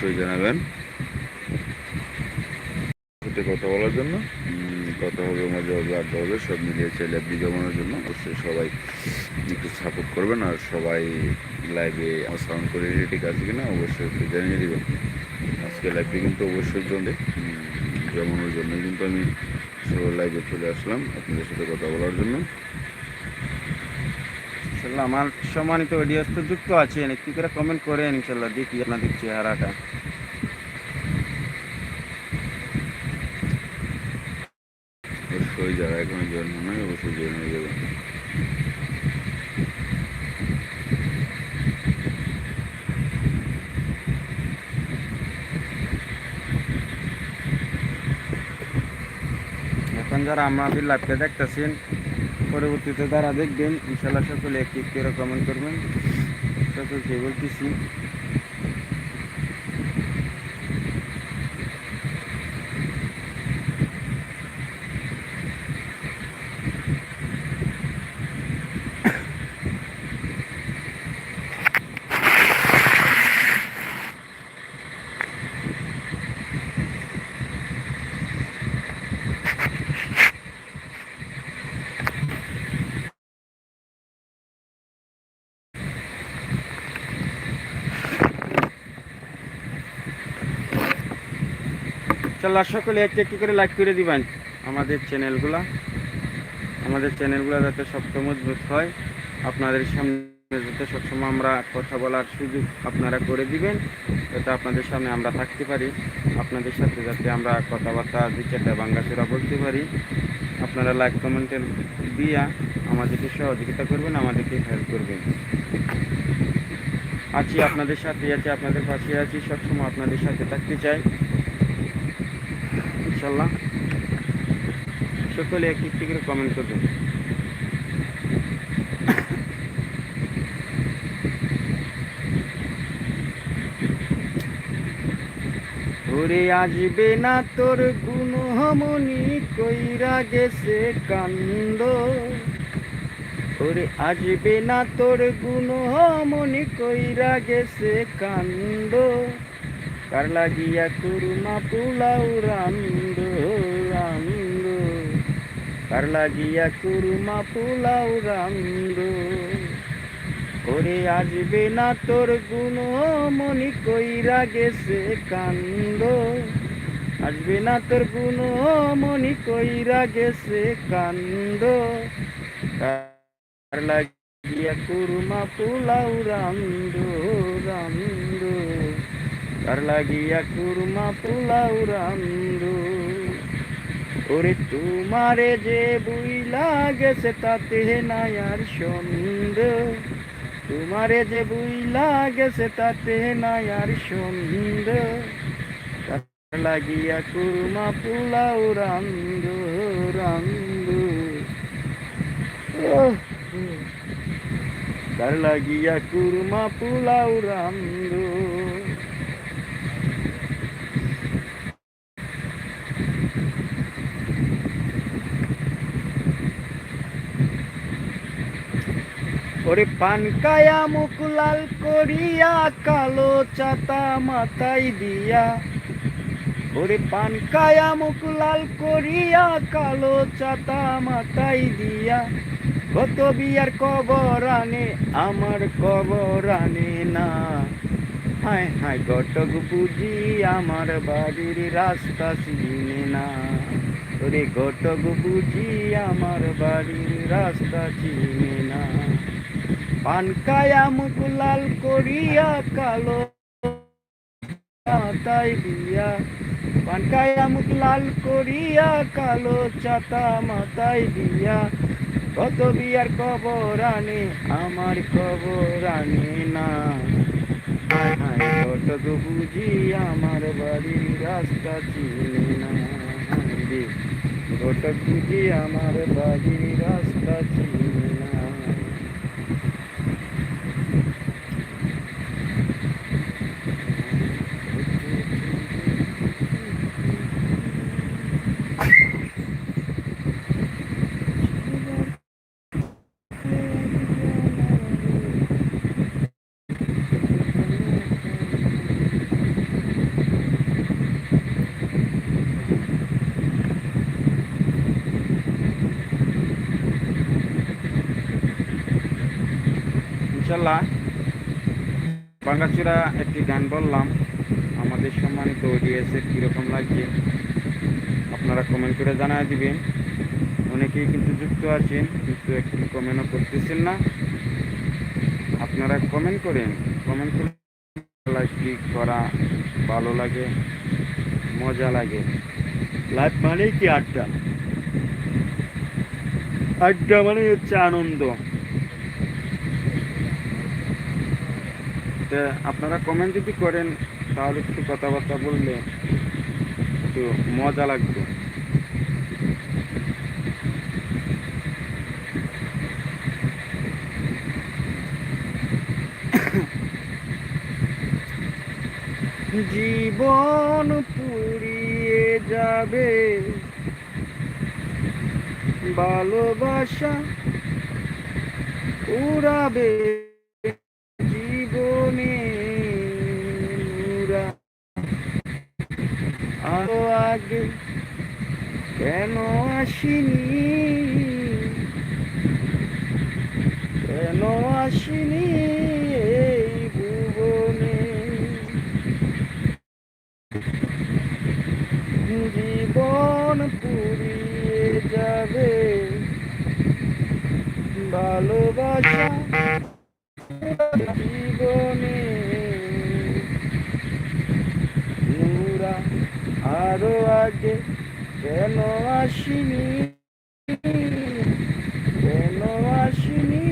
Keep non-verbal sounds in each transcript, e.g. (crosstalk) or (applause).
অবশ্যই জানাবেন। কথা বলার জন্য কথা হবে মজা হবে আড্ডা হবে সব মিলিয়ে চাইলে আপনি জমানোর জন্য। অবশ্যই সবাই একটু সাপোর্ট করবেন আর সবাই লাইভে সাউন্ড করে ঠিক আছে কিনা অবশ্যই একটু জানিয়ে দেবেন। আজকে লাইভটি কিন্তু অবশ্যই উম, জমানোর জন্য কিন্তু আমি সবার লাইভে চলে আসলাম আপনাদের সাথে কথা বলার জন্য। ইনশাল্লাহ আমার সম্মানিত অডিয়েন্স তো যুক্ত আছেন একটু করে কমেন্ট করেন ইনশাল্লাহ দেখি আপনাদের চেহারাটা। অবশ্যই যারা এখনও জয়েন অবশ্যই জয়েন হয়ে যাবেন। এখন যারা আমাদের লাইভটা দেখতেছেন পরবর্তীতে তারা দেখবেন ইনশাল্লাহ সকলে একটি একটি কমেন্ট করবেন। সকলকে বলতেছি ইনশাল্লাহ সকলে একটু একটু করে লাইক করে দিবেন আমাদের চ্যানেলগুলা আমাদের চ্যানেলগুলো যাতে সবসময় মজবুত হয়, আপনাদের সামনে যাতে সবসময় আমরা কথা বলার সুযোগ আপনারা করে দিবেন, যাতে আপনাদের সামনে আমরা থাকতে পারি, আপনাদের সাথে যাতে আমরা কথাবার্তা দু চারটা বাঙ্গাচোরা বলতে পারি। আপনারা লাইক কমেন্টের দিয়া আমাদেরকে সহযোগিতা করবেন, আমাদেরকে হেল্প করবেন। আছি আপনাদের সাথে, আছি আপনাদের পাশে আছি, সবসময় আপনাদের সাথে থাকতে চাই। ইনশাল্লাহ সকলে একটু একটু করে কমেন্ট করবেন ওরে আসবে না তোর গুণমণি কইরা গেছে কান্দ ওরে আসবে না তোর গুণমণি কইরা গেছে কান্দ কার লাগিয়া কুরমা পুলাও রান্দ রান্দ কার লাগিয়া কুরমা পুলাও রান্দ ওরে আসবে না তোর গুণ মনি কইরা গেছে কান্দ আসবে না তোর গুণ মনি কইরা গেছে কান্দ কার লাগিয়া কুরমা পুলাও রান্দ রান্দ কার লাগিয়া কুরমা পোলাও রান্দু ওরে তোমারে যে বুইলা গেছে তাতে নাই আর সন্দেহ। তোমারে যে বুইলা গেছে তাতে নাই আর সন্দেহ। কার লাগিয়া কুরমা পোলাও রান্দু ওহ, কার লাগিয়া কুরমা পোলাও রান্দু ওরে পান কায়া মুখ লাল করিয়া, কালো চাতা মাথায় দিয়া। ওরে পান কায়া মুখ লাল করিয়া, কালো চাতা মাথায় দিয়া। কত বিয়ার কবর আনে, আমার কবর আনে না। হায় হায় গটক বুঝি আমার বাড়ির রাস্তা চিনে না। ওরে গটক বুঝি আমার বাড়ির রাস্তা চিনে না। পান কায়া মুখ লাল করিয়া কালো মাথায় দিয়া। পান কায়া মুখ লাল করিয়া কালো চাতা মাথায় দিয়া। কত বিয়ার কবর আনে, আমার কবর আনে না। কত বুঝি আমার বাড়ির রাস্তা চিনে না। কত বুঝি আমার বাড়ির রাস্তা চিনে ইনশাল্লাহ বাঙ্গাচূড়া একটি গান বললাম, আমাদের সম্মানিত অডিয়েন্সের কীরকম লাগছে, আপনারা কমেন্ট করে জানায় দিবেন। অনেকেই কিন্তু যুক্ত আছেন, কিন্তু একটু কমেন্টও করতেছেন না। আপনারা কমেন্ট করেন কমেন্ট করে লাইকটি করা ভালো লাগে, মজা লাগে। লাইফ মানেই কি আড্ডা? আড্ডা মানে হচ্ছে আনন্দ। তা আপনারা কমেন্ট যদি করেন, তাহলে একটু কথাবার্তা বললে একটু মজা লাগবে। (coughs) জীবন পুড়িয়ে যাবে। ভালোবাসা উড়াবে জীবনে নুরা আরও আগে কেন আসিনি? কেন আসিনি এই ভুবনে? জীবন পুরিয়ে যাবে। ভালোবাসা জীবনে। নুরা আরও আগে কেন আসিনি? কেন আসিনি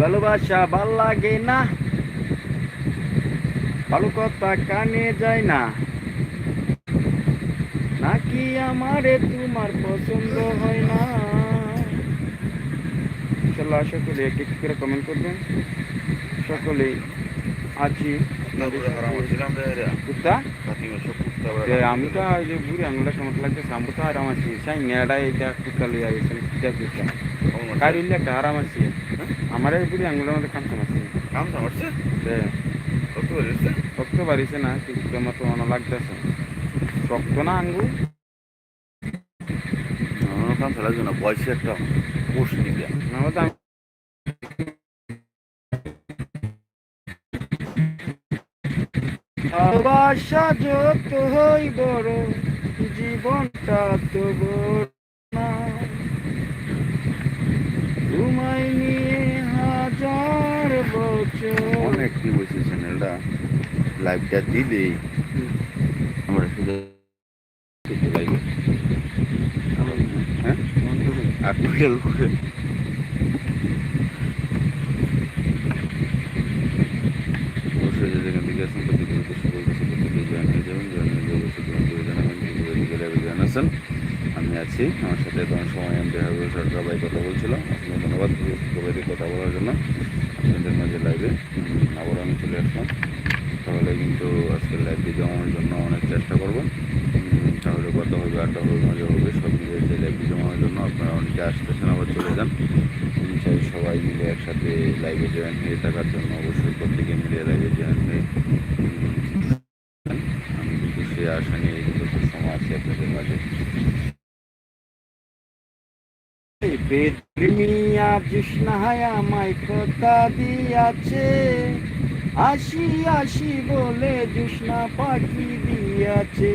ভালোবাসা ভালো লাগে না। ভালো কথা কানে যায় না। নাকি আমারে তোমার পছন্দ হয় না। চলো সকলে এক এক করে কমেন্ট করবেন। সকলেই আছি। আমি তো ওই যে বুড়ি আঙুলটা কেমন লাগতেছে আমি তো আরাম আছি। সাই মেয়েটা এইটা কুত্তা লইয়া গেছেন কুত্তা কুত্তা। কারিলে একটা আরাম আছি? আমার এই বুড়ি আঙুলের মধ্যে কামতাম আছে যে শক্ত বাড়িছে না কিন্তু আমার তো মনে লাগতেছে। শক্ত না আঙ্গুল? বয়সে একটা কোষ নিবে। আমার তো আঙ্গুল- ভালোবাসা যত হই বড় জীবনটা তো বড় না। তোমায় নিয়ে হাজার বছর। অনেক কি বলছি চ্যানেলটা? লাইভটা দিলেই আমরা শুধু লাইভে হ্যাঁ বিকেল করে অবশ্যই থেকে জয়েন জয়েন জয়েন আমি আছি, আমার সাথে তোমার সময় আমি দেখা করে সরকার ভাই কথা বলছিল, আপনাকে ধন্যবাদ সবাইকে কথা বলার জন্য। আপনাদের মাঝে লাইভে আবার আমি চলে আসলাম। তাহলে কিন্তু আজকের লাইভটি জমানোর জন্য অনেক চেষ্টা করব। তাহলে কথা হবে আড্ডা হবে মজা লাইভটি জমানোর জন্য আপনারা অনেকে আসতেছেন, আবার চলে যান। আমি চাই সবাই মিলে একসাথে লাইভে জয়েন হয়ে থাকার জন্য অবশ্যই প্রত্যেকে মিলে লাইভে জয়েন হয়ে আমি কিন্তু সে আশা নিয়ে কিন্তু সময় আছি আপনাদের মাঝে। বেদমিয়া জুষ্ণায় আমায় কথা দিয়াছে। আসি আসি বলে জুষ্ণা পাখি দিয়াছে।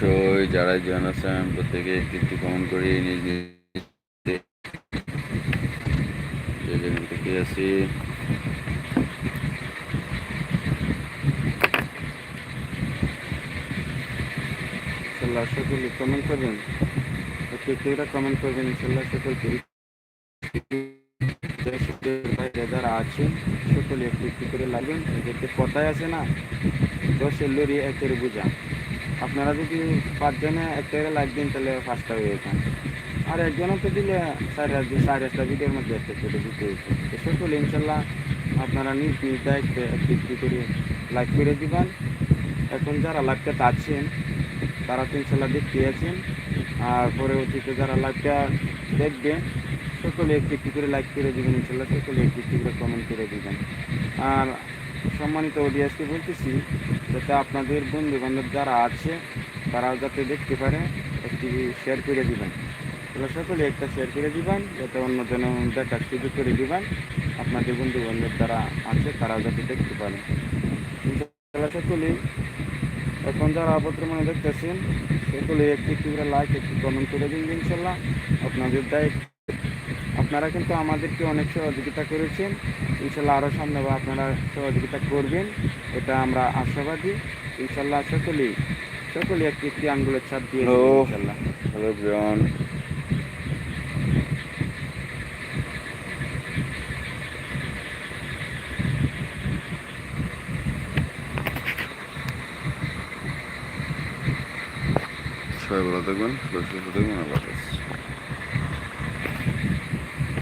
অবশ্যই যারা জয়েন আছেন, প্রত্যেকে একটু কমেন্ট করে নিজ থেকে আছি। সকলে কমেন্ট করবেন। কমেন্ট করবেন আছে সকলে একটু করে লাগবেন। আছে না, দশের লড়ি একের বোঝা। আপনারা যদি পাঁচজনে একটা লাইক দিন, তাহলে পাঁচটা হয়ে যেতাম আর একজনও তো দিলে আট সাড়ে আটটা ভিডিওর মধ্যে একটা করে দিতে হয়েছে তো সকলে ইনশাল্লাহ আপনারা নিজ নিজ একটু একটু করে লাইক করে দিবেন। এখন যারা লাইভটা আছেন তারা তো ইনশাল্লাহ দেখতে আছেন। আর পরবর্তীতে যারা লাইভটা দেখবে সকলে একটু একটু করে লাইক করে দিবেন ইনশাল্লাহ। সকলে একটু একটু করে কমেন্ট করে দিবেন। আর সম্মানিত অডিয়েন্সকে বলতেছি যাতে আপনাদের বন্ধু বান্ধব যারা আছে, তারাও যাতে দেখতে পারে, একটি শেয়ার করে দিবেন। তাহলে সকলে একটা শেয়ার করে দিবেন, যাতে অন্যজন দেখার সুযোগ করে দিবেন। আপনাদের বন্ধু বান্ধব যারা আছে, তারাও যাতে দেখতে পারে। সকলে, এখন যারা বর্তমানে দেখতেছেন, সকলে একটি লাইক একটু কমেন্ট করে দিন, ইনশাল্লাহ। আপনাদের দায়িত্ব আপনারা কিন্তু আমাদেরকে অনেক সহযোগিতা করেছেন। ইনশাল্লাহ আরও সামনে বা আপনারা সহযোগিতা করবেন। এটা আমরা আশাবাদী। ইনশাল্লাহ সকলেই সকলেই একটি একটি আঙ্গুলের ছাপ দিয়ে. ইনশাল্লাহ। হ্যালো ব্রিয়ন সবাই ভালো থাকবেন সুস্থ থাকবেন আল্লাহ